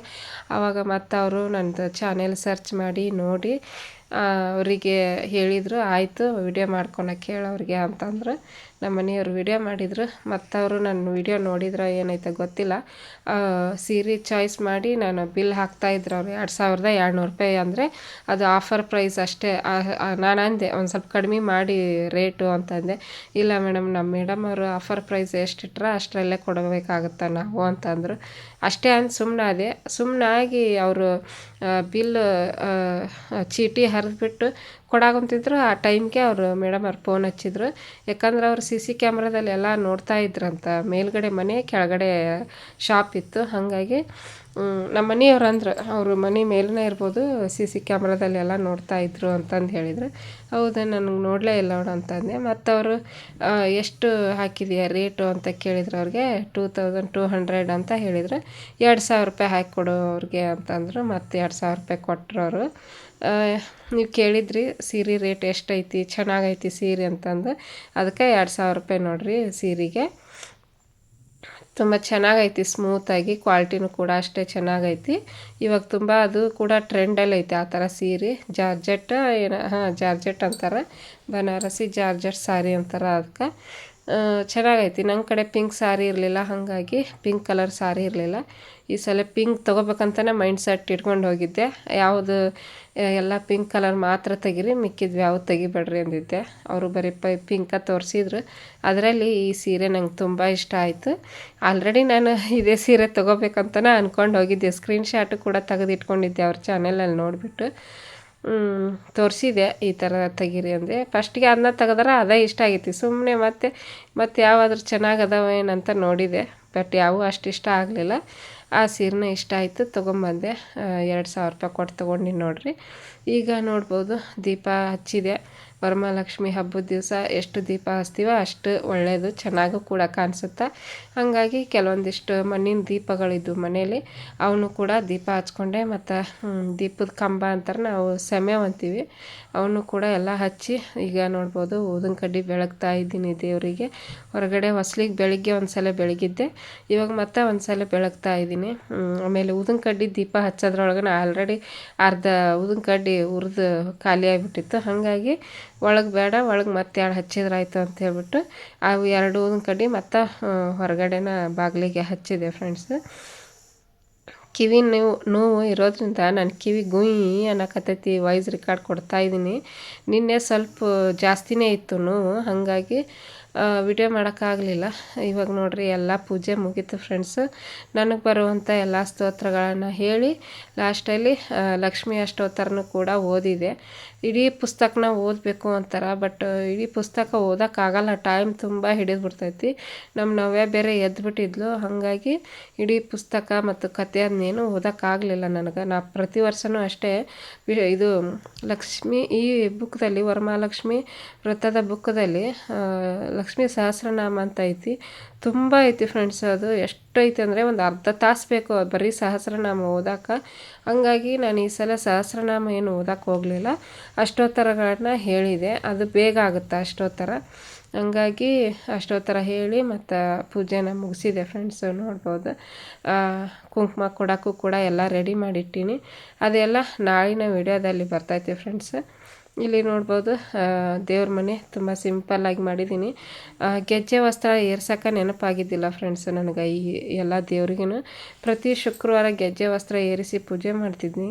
ಆವಾಗ ಮತ್ತು ಅವರು ನನ್ನದು ಚಾನೆಲ್ ಸರ್ಚ್ ಮಾಡಿ ನೋಡಿ. ಅವರಿಗೆ ಹೇಳಿದರು ಆಯಿತು ವಿಡಿಯೋ ಮಾಡ್ಕೊಳಕ್ಕೆ ಹೇಳು ಅವರಿಗೆ ಅಂತಂದ್ರು. ನಮ್ಮ ಮನೆಯವರು ವಿಡಿಯೋ ಮಾಡಿದರು. ಮತ್ತವರು ನನ್ನ ವಿಡಿಯೋ ನೋಡಿದ್ರೆ ಏನೈತೆ ಗೊತ್ತಿಲ್ಲ. ಸೀರೆ ಚಾಯ್ಸ್ ಮಾಡಿ ನಾನು ಬಿಲ್ ಹಾಕ್ತಾಯಿದ್ರು ಅವ್ರು. ಎರಡು ಸಾವಿರದ ಎರಡುನೂರು ರೂಪಾಯಿ ಅಂದರೆ ಅದು ಆಫರ್ ಪ್ರೈಸ್ ಅಷ್ಟೇ. ನಾನು ಅಂದೆ, ಒಂದು ಸ್ವಲ್ಪ ಕಡಿಮೆ ಮಾಡಿ ರೇಟು ಅಂತಂದೆ ಇಲ್ಲ ಮೇಡಮ್ ನಮ್ಮ ಮೇಡಮ್ ಅವರು ಆಫರ್ ಪ್ರೈಸ್ ಎಷ್ಟು ಇಟ್ರ ಅಷ್ಟರಲ್ಲೇ ಕೊಡಬೇಕಾಗುತ್ತೆ ನಾವು ಅಂತಂದರು ಅಷ್ಟೇ ಅಂತ ಸುಮ್ಮನಾದೆ ಸುಮ್ಮನಾಗಿ ಅವರು ಬಿಲ್ ಚೀಟಿ ಹರಿದ್ಬಿಟ್ಟು ಕೊಡಾಕಂತಿದ್ರು ಆ ಟೈಮ್ಗೆ ಅವರು ಮೇಡಮ್ ಅವ್ರು ಫೋನ್ ಹಚ್ಚಿದ್ರು. ಯಾಕಂದ್ರೆ ಅವ್ರು ಸಿ ಸಿ ಕ್ಯಾಮ್ರಾದಲ್ಲಿ ಎಲ್ಲ ನೋಡ್ತಾ ಇದ್ರಂತ. ಮೇಲ್ಗಡೆ ಮನೆ, ಕೆಳಗಡೆ ಶಾಪ್ ಇತ್ತು. ಹಾಗಾಗಿ ನಮ್ಮ ಮನೆಯವ್ರು ಅಂದ್ರು, ಅವರು ಮನೆ ಮೇಲೇ ಇರ್ಬೋದು, ಸಿ ಸಿ ಕ್ಯಾಮ್ರಾದಲ್ಲಿ ಎಲ್ಲ ನೋಡ್ತಾ ಇದ್ರು ಅಂತಂದು ಹೇಳಿದ್ರು. ಹೌದು, ನನಗೆ ನೋಡಲೇ ಇಲ್ಲ ನೋಡು ಅಂತಂದೆ. ಮತ್ತು ಅವರು ಎಷ್ಟು ಹಾಕಿದೆಯಾ ರೇಟು ಅಂತ ಕೇಳಿದ್ರು ಅವ್ರಿಗೆ, ಟೂ ತೌಸಂಡ್ ಟೂ ಹಂಡ್ರೆಡ್ ಅಂತ ಹೇಳಿದ್ರು. ಎರಡು ಸಾವಿರ ರೂಪಾಯಿ ಹಾಕಿ ಕೊಡು ಅವ್ರಿಗೆ ಅಂತಂದರು. ಮತ್ತು ಎರಡು ಸಾವಿರ ರೂಪಾಯಿ ಕೊಟ್ಟರು ಅವರು. ನೀವು ಕೇಳಿದ್ರಿ ಸೀರೆ ರೇಟ್ ಎಷ್ಟೈತಿ, ಚೆನ್ನಾಗೈತಿ ಸೀರೆ ಅಂತಂದು. ಅದಕ್ಕೆ ಎರಡು ಸಾವಿರ ರೂಪಾಯಿ ನೋಡಿರಿ ಸೀರೆಗೆ. ತುಂಬ ಚೆನ್ನಾಗೈತಿ ಸ್ಮೂತಾಗಿ ಕ್ವಾಲಿಟಿನೂ ಕೂಡ ಅಷ್ಟೇ ಚೆನ್ನಾಗೈತಿ. ಇವಾಗ ತುಂಬ ಅದು ಕೂಡ ಟ್ರೆಂಡಲ್ಲಿ ಐತೆ ಆ ಥರ ಸೀರೆ. ಜಾರ್ಜೆಟ್, ಏನು, ಹಾಂ, ಜಾರ್ಜೆಟ್ ಅಂತಾರೆ, ಬನಾರಸಿ ಜಾರ್ಜೆಟ್ ಸಾರಿ ಅಂತಾರೆ ಅದಕ್ಕೆ. ಚೆನ್ನಾಗೈತಿ. ನನ್ನ ಕಡೆ ಪಿಂಕ್ ಸಾರಿ ಇರಲಿಲ್ಲ, ಹಾಗಾಗಿ ಪಿಂಕ್ ಕಲರ್ ಸಾರಿ ಇರಲಿಲ್ಲ. ಈ ಸಲ ಪಿಂಕ್ ತೊಗೋಬೇಕಂತಲೇ ಮೈಂಡ್ ಸೆಟ್ ಇಟ್ಕೊಂಡು ಹೋಗಿದ್ದೆ. ಯಾವುದು ಎಲ್ಲ ಪಿಂಕ್ ಕಲರ್ ಮಾತ್ರ ತೆಗೀರಿ, ಮಿಕ್ಕಿದ್ವಿ, ಯಾವುದು ತೆಗಿಬೇಡ್ರಿ ಅಂದಿದ್ದೆ. ಅವರು ಬರೀ ಪೈ ಪಿಂಕ ತೋರಿಸಿದ್ರು. ಅದರಲ್ಲಿ ಈ ಸೀರೆ ನಂಗೆ ತುಂಬ ಇಷ್ಟ ಆಯಿತು. ಆಲ್ರೆಡಿ ನಾನು ಇದೇ ಸೀರೆ ತೊಗೋಬೇಕಂತಲೇ ಅಂದ್ಕೊಂಡು ಹೋಗಿದ್ದೆ. ಸ್ಕ್ರೀನ್ ಶಾಟು ಕೂಡ ತೆಗೆದಿಟ್ಕೊಂಡಿದ್ದೆ ಅವ್ರ ಚಾನೆಲಲ್ಲಿ ನೋಡಿಬಿಟ್ಟು. ತೋರಿಸಿದೆ ಈ ಥರ ತೆಗೀರಿ ಅಂದೆ. ಫಸ್ಟಿಗೆ ಅದನ್ನ ತೆಗೆದ್ರೆ ಅದೇ ಇಷ್ಟ ಆಗೈತಿ ಸುಮ್ಮನೆ ಮತ್ತೆ ಮತ್ತೆ ಯಾವಾದ್ರೂ ಚೆನ್ನಾಗದವೇನಂತ ನೋಡಿದೆ. ಬಟ್ ಯಾವೂ ಅಷ್ಟು ಇಷ್ಟ ಆಗಲಿಲ್ಲ. ಆ ಸೀರೆನ ಇಷ್ಟ ಆಯಿತು, ತೊಗೊಂಬಂದೆ. ಎರಡು ಸಾವಿರ ರೂಪಾಯಿ ಕೊಟ್ಟು ತೊಗೊಂಡಿನಿ ನೋಡಿರಿ. ಈಗ ನೋಡ್ಬೋದು, ದೀಪ ಹಚ್ಚಿದೆ. ವರಮಹಾಲಕ್ಷ್ಮಿ ಹಬ್ಬದ ದಿವಸ ಎಷ್ಟು ದೀಪ ಹಚ್ತೀವೋ ಅಷ್ಟು ಒಳ್ಳೆಯದು ಚೆನ್ನಾಗೂ ಕೂಡ ಕಾಣಿಸುತ್ತೆ. ಹಾಗಾಗಿ ಕೆಲವೊಂದಿಷ್ಟು ಮಣ್ಣಿನ ದೀಪಗಳಿದ್ವು ಮನೆಯಲ್ಲಿ ಅವನು ಕೂಡ ದೀಪ ಹಚ್ಕೊಂಡೆ. ಮತ್ತು ದೀಪದ ಕಂಬ ಅಂತಾರೆ ನಾವು ಸೆಮೆ ಅಂತೀವಿ ಅವನು ಕೂಡ ಎಲ್ಲ ಹಚ್ಚಿ, ಈಗ ನೋಡ್ಬೋದು ಊದಿನ ಕಡ್ಡಿ ಬೆಳಗ್ತಾ ಇದ್ದೀನಿ ದೇವರಿಗೆ. ಹೊರಗಡೆ ಹೊಸ್ಲಿಗೆ ಬೆಳಗ್ಗೆ ಒಂದು ಸಲ ಬೆಳಗಿದ್ದೆ. ಇವಾಗ ಮತ್ತೆ ಒಂದು ಸಲ ಬೆಳಗ್ತಾ ಇದ್ದೀನಿ. ಆಮೇಲೆ ಊದಿನ ಕಡ್ಡಿ ದೀಪ ಹಚ್ಚೋದ್ರೊಳಗೆ ಆಲ್ರೆಡಿ ಅರ್ಧ ಊದಿನ ಕಡ್ಡಿ ಹುರಿದು ಖಾಲಿ ಆಗಿಬಿಟ್ಟಿತ್ತು. ಹಾಗಾಗಿ ಒಳಗೆ ಬೇಡ, ಒಳಗೆ ಮತ್ತೆ ಎರಡು ಹಚ್ಚಿದ್ರಾಯ್ತು ಅಂತ ಹೇಳ್ಬಿಟ್ಟು, ಅವು ಎರಡು ಊದಿನ ಕಡ್ಡಿ ಮತ್ತೆ ಹೊರಗಡೆನ ಬಾಗಿಲಿಗೆ ಹಚ್ಚಿದೆ ಫ್ರೆಂಡ್ಸ್ ಕಿವಿ ನೋವು ನೋವು ಇರೋದ್ರಿಂದ ನನ್ನ ಕಿವಿ ಗುಯಿ ಅನ್ನಕತ್ತೈತಿ ವಾಯ್ಸ್ ರೆಕಾರ್ಡ್ ಕೊಡ್ತಾ ಇದ್ದೀನಿ ನಿನ್ನೆ ಸ್ವಲ್ಪ ಜಾಸ್ತಿನೇ ಇತ್ತು ನೋವು, ಹಾಗಾಗಿ ವಿಡಿಯೋ ಮಾಡೋಕ್ಕಾಗಲಿಲ್ಲ. ಇವಾಗ ನೋಡಿರಿ, ಎಲ್ಲ ಪೂಜೆ ಮುಗೀತು ಫ್ರೆಂಡ್ಸ್ ನನಗೆ ಬರುವಂಥ ಎಲ್ಲ ಸ್ತೋತ್ರಗಳನ್ನು ಹೇಳಿ ಲಾಸ್ಟಲ್ಲಿ ಲಕ್ಷ್ಮಿ ಅಷ್ಟೋತ್ತರನೂ ಕೂಡ ಓದಿದೆ. ಇಡೀ ಪುಸ್ತಕನ ಓದಬೇಕು ಅಂತಾರೆ ಬಟ್ ಇಡೀ ಪುಸ್ತಕ ಓದೋಕ್ಕಾಗಲ್ಲ ಟೈಮ್ ತುಂಬ ಹಿಡಿದು ಬಿಡ್ತೈತಿ. ನಮ್ಮ ನವ್ಯ ಬೇರೆ ಎದ್ದುಬಿಟ್ಟಿದ್ಲು ಹಾಗಾಗಿ ಇಡೀ ಪುಸ್ತಕ ಮತ್ತು ಕತೆ ಅದನ್ನೇನು ಓದೋಕ್ಕಾಗಲಿಲ್ಲ ನನಗೆ. ನಾ ಪ್ರತಿ ವರ್ಷವೂ ಅಷ್ಟೇ ಇದು ಲಕ್ಷ್ಮಿ, ಈ ಬುಕ್ದಲ್ಲಿ, ವರಮಹಾಲಕ್ಷ್ಮಿ ವ್ರತದ ಬುಕ್ದಲ್ಲಿ ಲಕ್ಷ್ಮೀ ಸಹಸ್ರನಾಮ ಅಂತ ಐತಿ. ತುಂಬ ಐತಿ ಫ್ರೆಂಡ್ಸ್ ಅದು. ಎಷ್ಟು ಐತಿ ಅಂದರೆ ಒಂದು ಅರ್ಧ ತಾಸು ಬೇಕು. ಬರೀ ಸಹಸ್ರನಾಮ ಓದಕ್ಕೆ ಹಂಗಾಗಿ ನಾನು ಈ ಸಲ ಸಹಸ್ರನಾಮ ಏನು ಓದಕ್ಕೆ ಹೋಗಲಿಲ್ಲ. ಅಷ್ಟೋತ್ತರಗಳನ್ನ ಹೇಳಿದೆ. ಅದು ಬೇಗ ಆಗುತ್ತೆ ಅಷ್ಟೋತ್ತರ? ಹಂಗಾಗಿ ಅಷ್ಟೋತ್ತರ ಹೇಳಿ ಮತ್ತು ಪೂಜೆನ ಮುಗಿಸಿದೆ ಫ್ರೆಂಡ್ಸು ನೋಡ್ಬೋದು. ಕುಂಕುಮ ಕೊಡೋಕ್ಕೂ ಕೂಡ ಎಲ್ಲ ರೆಡಿ ಮಾಡಿಟ್ಟೀನಿ. ಅದೆಲ್ಲ ನಾಳಿನ ವಿಡಿಯೋದಲ್ಲಿ ಬರ್ತೈತೆ ಫ್ರೆಂಡ್ಸ್ ಇಲ್ಲಿ ನೋಡ್ಬೋದು ದೇವ್ರ ಮನೆ ತುಂಬ ಸಿಂಪಲ್ಲಾಗಿ ಮಾಡಿದ್ದೀನಿ ಗೆಜ್ಜೆ ವಸ್ತ್ರ ಏರ್ಸೋಕೆ ನೆನಪಾಗಿದ್ದಿಲ್ಲ ಫ್ರೆಂಡ್ಸ್ ನನಗೆ ಈ ಎಲ್ಲ ದೇವ್ರಿಗೂ ಪ್ರತಿ ಶುಕ್ರವಾರ ಗೆಜ್ಜೆ ವಸ್ತ್ರ ಏರಿಸಿ ಪೂಜೆ ಮಾಡ್ತಿದ್ನಿ.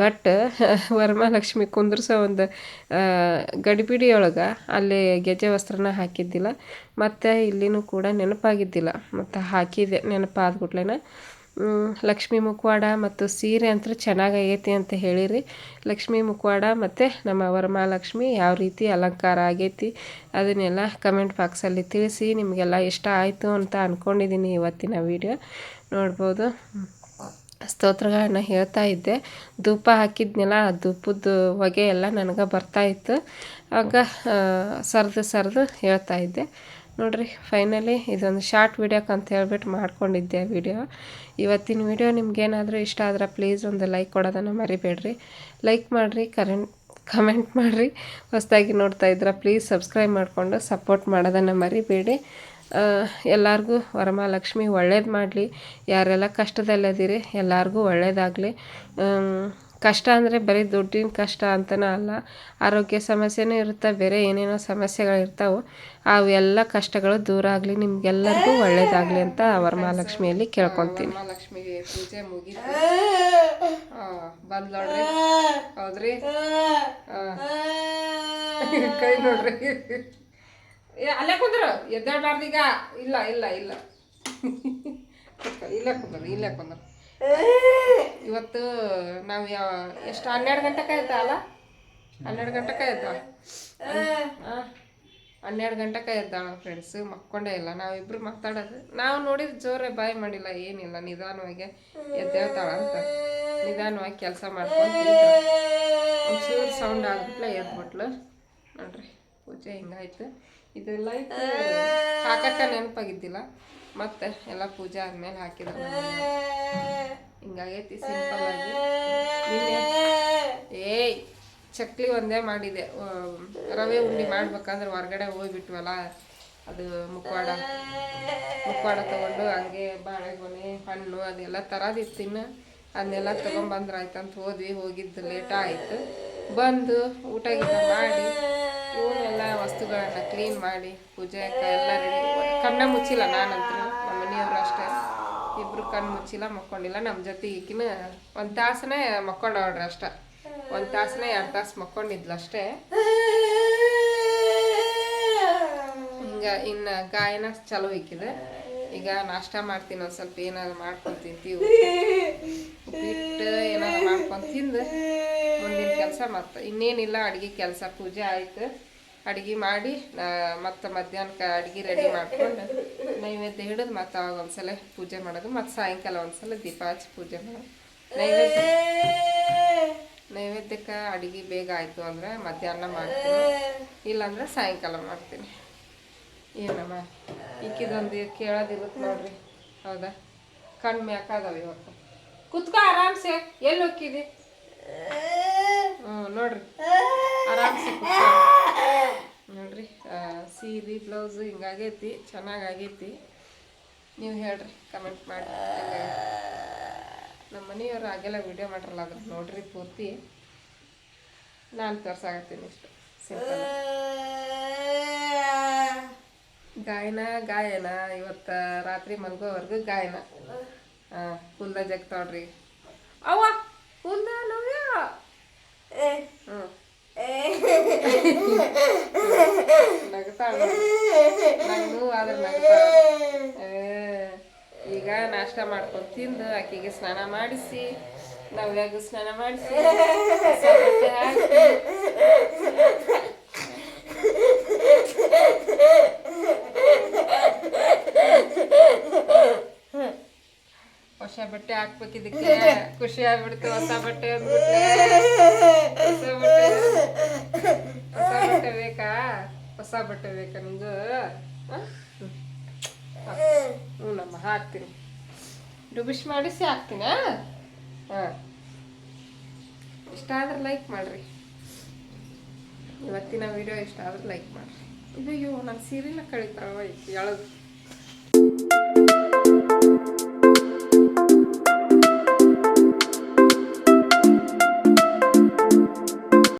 ಬಟ್ ವರಮಹಾಲಕ್ಷ್ಮಿ ಕುಂದ್ರಿಸೋ ಒಂದು ಗಡಿಬಿಡಿಯೊಳಗೆ ಅಲ್ಲಿ ಗೆಜ್ಜೆ ವಸ್ತ್ರನ ಹಾಕಿದ್ದಿಲ್ಲ. ಮತ್ತು ಇಲ್ಲಿನೂ ಕೂಡ ನೆನಪಾಗಿದ್ದಿಲ್ಲ. ಮತ್ತು ಹಾಕಿದೆ ನೆನಪಾದ ನೆನಪಾದ್ಬಿಟ್ಲೇನ ಲಕ್ಷ್ಮೀ ಮುಖವಾಡ ಮತ್ತು ಸೀರೆ ಅಂತೂ ಚೆನ್ನಾಗೈತಿ ಅಂತ ಹೇಳಿರಿ. ಲಕ್ಷ್ಮೀ ಮುಖವಾಡ ಮತ್ತು ನಮ್ಮ ವರಮಹಾಲಕ್ಷ್ಮಿ ಯಾವ ರೀತಿ ಅಲಂಕಾರ ಆಗೈತಿ ಅದನ್ನೆಲ್ಲ ಕಮೆಂಟ್ ಬಾಕ್ಸಲ್ಲಿ ತಿಳಿಸಿ ನಿಮಗೆಲ್ಲ ಇಷ್ಟ ಆಯಿತು ಅಂತ ಅಂದ್ಕೊಂಡಿದ್ದೀನಿ ಇವತ್ತಿನ ವಿಡಿಯೋ ನೋಡ್ಬೋದು. ಸ್ತೋತ್ರಗಳನ್ನ ಹೇಳ್ತಾ ಇದ್ದೆ. ಧೂಪ ಹಾಕಿದ್ನೆಲ್ಲ, ಆ ಧೂಪದ ಹೊಗೆ ಎಲ್ಲ ನನಗೆ ಬರ್ತಾಯಿತ್ತು ಆಗ ಸರಿದು ಸರಿದು ಹೇಳ್ತಾ ಇದ್ದೆ. ನೋಡಿರಿ ಫೈನಲಿ ಇದೊಂದು ಶಾರ್ಟ್ ವಿಡಿಯೋಕ್ಕೆ ಅಂತ ಹೇಳ್ಬಿಟ್ಟು ಮಾಡ್ಕೊಂಡಿದ್ದೆ ವಿಡಿಯೋ ಇವತ್ತಿನ ವಿಡಿಯೋ ನಿಮ್ಗೇನಾದರೂ ಇಷ್ಟ ಆದ್ರೆ ಪ್ಲೀಸ್ ಒಂದು ಲೈಕ್ ಕೊಡೋದನ್ನು ಮರಿಬೇಡ್ರಿ. ಲೈಕ್ ಮಾಡಿರಿ ಕರೆಂಟ್ ಕಮೆಂಟ್ ಮಾಡಿರಿ. ಹೊಸದಾಗಿ ನೋಡ್ತಾ ಇದ್ರೆ ಪ್ಲೀಸ್ ಸಬ್ಸ್ಕ್ರೈಬ್ ಮಾಡಿಕೊಂಡು ಸಪೋರ್ಟ್ ಮಾಡೋದನ್ನು ಮರಿಬೇಡಿ. ಎಲ್ಲರಿಗೂ ವರಮಹಾಲಕ್ಷ್ಮಿ ಒಳ್ಳೇದು ಮಾಡಲಿ. ಯಾರೆಲ್ಲ ಕಷ್ಟದಲ್ಲದಿರಿ ಎಲ್ಲರಿಗೂ ಒಳ್ಳೇದಾಗಲಿ. ಕಷ್ಟ ಅಂದರೆ ಬರೀ ದುಡ್ಡಿನ ಕಷ್ಟ ಅಂತನೂ ಅಲ್ಲ, ಆರೋಗ್ಯ ಸಮಸ್ಯೆನೂ ಇರುತ್ತೆ, ಬೇರೆ ಏನೇನೋ ಸಮಸ್ಯೆಗಳಿರ್ತಾವೆ ಅವೆಲ್ಲ ಕಷ್ಟಗಳು ದೂರ ಆಗಲಿ, ನಿಮ್ಗೆಲ್ಲರಿಗೂ ಒಳ್ಳೇದಾಗಲಿ ಅಂತ ಅವರ ಮಹಾಲಕ್ಷ್ಮಿಯಲ್ಲಿ ಕೇಳ್ಕೊತೀನಿ. ಮಹಾಲಕ್ಷ್ಮಿಗೆ ಪೂಜೆ ಮುಗೀತು. ಬಂದ್ ನೋಡ್ರಿ ಹೌದ್ರಿ? ಕೈ ನೋಡ್ರಿ. ಅಲ್ಲೇ ಕುಂದ್ರು. ಎದ್ದಾಡ್ಬಾರ್ದೀಗ ಇಲ್ಲ ಇಲ್ಲ ಇಲ್ಲ. ಇಲ್ಲೇ ಕುಂದ್ರು ಇಲ್ಲೇ ಕುಂದ್ರು. ಇವತ್ತು ನಾವು ಯಾವ ಎಷ್ಟು ಹನ್ನೆರಡು ಗಂಟೆಗೆ ಆಯ್ತಾ ಅಲ್ಲ? ಹನ್ನೆರಡು ಗಂಟೆಗೆ ಕಾಯ್ತ ಹನ್ನೆರಡು ಗಂಟೆ ಎದ್ದಾಳ ಫ್ರೆಂಡ್ಸ್ ಮಕ್ಕೊಂಡೇ ಇಲ್ಲ. ನಾವಿಬ್ರು ಮಾತಾಡೋದು. ನಾವು ನೋಡಿದ್ರೆ ಜೋರೆ ಬಾಯ್ ಮಾಡಿಲ್ಲ ಏನಿಲ್ಲ. ನಿಧಾನವಾಗಿ ಎದ್ದೇಳ್ತಾಳ ಅಂತ. ನಿಧಾನವಾಗಿ ಕೆಲಸ ಮಾಡ್ಕೊಂಡು ಒಂಚೂರು ಸೌಂಡ್ ಆಗ್ಬಿಟ್ಲೆ ಎದ್ಬಿಟ್ಲು. ನೋಡ್ರಿ ಪೂಜೆ ಹಿಂಗಾಯ್ತು. ಇದು ಲೈಟ್ ಹಾಕಕ್ಕ ನೆನಪಾಗಿದ್ದಿಲ್ಲ. ಮತ್ತೆ ಎಲ್ಲ ಪೂಜೆ ಆದ್ಮೇಲೆ ಹಾಕಿದ್ರು ಹಿಂಗಾಗೈತಿ ಸಿಂಪಲ್ ಆಗಿ. ಏಯ್ ಚಕ್ಲಿ ಒಂದೇ ಮಾಡಿದೆ. ರವೆ ಉಂಡಿ ಮಾಡ್ಬೇಕಂದ್ರೆ ಹೊರಗಡೆ ಹೋಗ್ಬಿಟ್ವಲ್ಲ ಅದು ಮುಕ್ವಾಡ ಮುಕ್ವಾಡ ತಗೊಂಡು ಹಂಗೆ ಬಾಳೆಗೊನೆ ಹಣ್ಣು ಅದೆಲ್ಲ ತರದಿತ್ತಿನ ಅದನ್ನೆಲ್ಲ ತೊಗೊಂಬಂದ್ರೆ ಆಯ್ತು ಅಂತ ಹೋದ್ವಿ ಹೋಗಿದ್ದು ಲೇಟ ಆಯ್ತು. ಬಂದು ಊಟ ಗೀಟ ಮಾಡಿ ಇವನ್ನೆಲ್ಲ ವಸ್ತುಗಳನ್ನ ಕ್ಲೀನ್ ಮಾಡಿ ಪೂಜೆ ಎಲ್ಲ ರೆಡಿ ಕಣ್ಣ ಮುಚ್ಚಿಲ್ಲ ನಾನಂತೂ ಮನೆಯವರು ಅಷ್ಟೇ. ಇಬ್ರು ಕಣ್ಣು ಮುಚ್ಚಿಲ್ಲ, ಮಕ್ಕೊಂಡಿಲ್ಲ. ನಮ್ಮ ಜೊತೆ ಈಕಿನ ಒಂದು ತಾಸನೇ ಮಕ್ಕೊಂಡವ್ರಿ ಅಷ್ಟ. ಒಂದು ತಾಸನೇ ಎರಡು ತಾಸು ಮಕ್ಕೊಂಡಿದ್ಲು ಅಷ್ಟೇ. ಹಿಂಗ ಇನ್ನ ಗಾಯನ ಚಲೋ ಇಕ್ಕಿದೆ ಈಗ ನಾಷ್ಟ ಮಾಡ್ತೀನಿ ಒಂದು ಸ್ವಲ್ಪ, ಏನಾದ್ರು ಮಾಡ್ಕೊಂಡು ತಿಂತೀವಿ. ಉಪ್ಪಿಟ್ಟು ಏನಾದ್ರು ಮಾಡ್ಕೊಂಡು ಮುಂದಿನ ಕೆಲಸ ಮತ್ತೆ ಇನ್ನೇನಿಲ್ಲ, ಅಡುಗೆ ಕೆಲಸ, ಪೂಜೆ ಆಯ್ತು. ಅಡುಗೆ ಮಾಡಿ ಮತ್ತು ಮಧ್ಯಾಹ್ನಕ್ಕೆ ಅಡುಗೆ ರೆಡಿ ಮಾಡ್ಕೊಂಡು ನೈವೇದ್ಯ ಹಿಡಿದು ಮತ್ತೆ ಅವಾಗ ಒಂದ್ಸಲ ಪೂಜೆ ಮಾಡೋದು. ಮತ್ತು ಸಾಯಂಕಾಲ ಒಂದ್ಸಲ ದೀಪ ಹಚ್ಚಿ ಪೂಜೆ ಮಾಡೋದು. ನೈವೇದ್ಯ ನೈವೇದ್ಯಕ್ಕೆ ಅಡುಗೆ ಬೇಗ ಆಯಿತು ಅಂದರೆ ಮಧ್ಯಾಹ್ನ ಮಾಡ್ತೀನಿ. ಇಲ್ಲಾಂದ್ರೆ ಸಾಯಂಕಾಲ ಮಾಡ್ತೀನಿ. ಏನಮ್ಮ? ಇಕ್ಕಿದೊಂದು ಕೇಳೋದಿರುತ್ತೆ ನೋಡ್ರಿ. ಹೌದಾ? ಕಣ್ಣು ಮ್ಯಾಕಾದವ ಇವತ್ತು. ಕುತ್ಕೋ ಆರಾಮ್ಸೆ. ಎಲ್ಲಿ ಹೋಗಿದಿ ಹ್ಞೂ ನೋಡ್ರಿ. ಆರಾಮ್ಸೆ ನೋಡ್ರಿ ಸೀರೆ, ಬ್ಲೌಸ್ ಹಿಂಗಾಗೈತಿ, ಚೆನ್ನಾಗಾಗೈತಿ. ನೀವು ಹೇಳ್ರಿ ಕಮೆಂಟ್ ಮಾಡಿ. ನಮ್ಮ ಮನೆಯವರು ಆಗೆಲ್ಲ ವಿಡಿಯೋ ಮಾಡ್ರಲ್ಲ ಅದ್ರ ನೋಡ್ರಿ ಪೂರ್ತಿ. ನಾನು ತೋರ್ಸಾಕತ್ತೀನಿ ಇಷ್ಟು. ಗಾಯನ ಗಾಯನ. ಇವತ್ತು ರಾತ್ರಿ ಮಲ್ಗೋವರೆಗೂ ಗಾಯನ. ಹಾಂ ಕುಲ್ದ ಜಗ್ತಾವ್ರಿ ಅವ್ವ! ಕುಲ್ದ novia. ಹ್ಞೂ ನಗ್ತಾಳ ನಂಗೂ ಆದ್ರೆ ನಗ್ತಾಳ ಏ, ಈಗ ನಾಷ್ಟ ಮಾಡ್ಕೊಂಡು ತಿಂದು ಆಕೆಗೆ ಸ್ನಾನ ಮಾಡಿಸಿ ನವ್ಯಾಗ ಸ್ನಾನ ಮಾಡಿಸಿ ಬಟ್ಟೆ ಹಾಕ್ಬೇಕು ಇದಕ್ಕೆ ಖುಷಿ ಆಗ್ಬಿಡ್ತು ಹೊಸ ಬಟ್ಟೆ ಹೊಸ ಬಟ್ಟೆ. ಹೊಸ ಬಟ್ಟೆ ಬೇಕಾ? ಹೊಸ ಬಟ್ಟೆ ಬೇಕಾ ನಿಮ್ದು ಹ್ಞೂ ನಮ್ಮ ಹಾಕ್ತೀನಿ. ಡುಬಿಶ್ ಮಾಡಿಸಿ ಹಾಕ್ತೀನ ಹಾಂ? ಇಷ್ಟ ಆದ್ರೆ ಲೈಕ್ ಮಾಡಿರಿ. ಇವತ್ತಿನ ವಿಡಿಯೋ ಇಷ್ಟ ಆದ್ರೆ ಲೈಕ್ ಮಾಡಿರಿ. ಇದು ಅಯ್ಯೋ ನನ್ನ ಸೀರೆನ ಕಳಿತಾವ ಎಳದು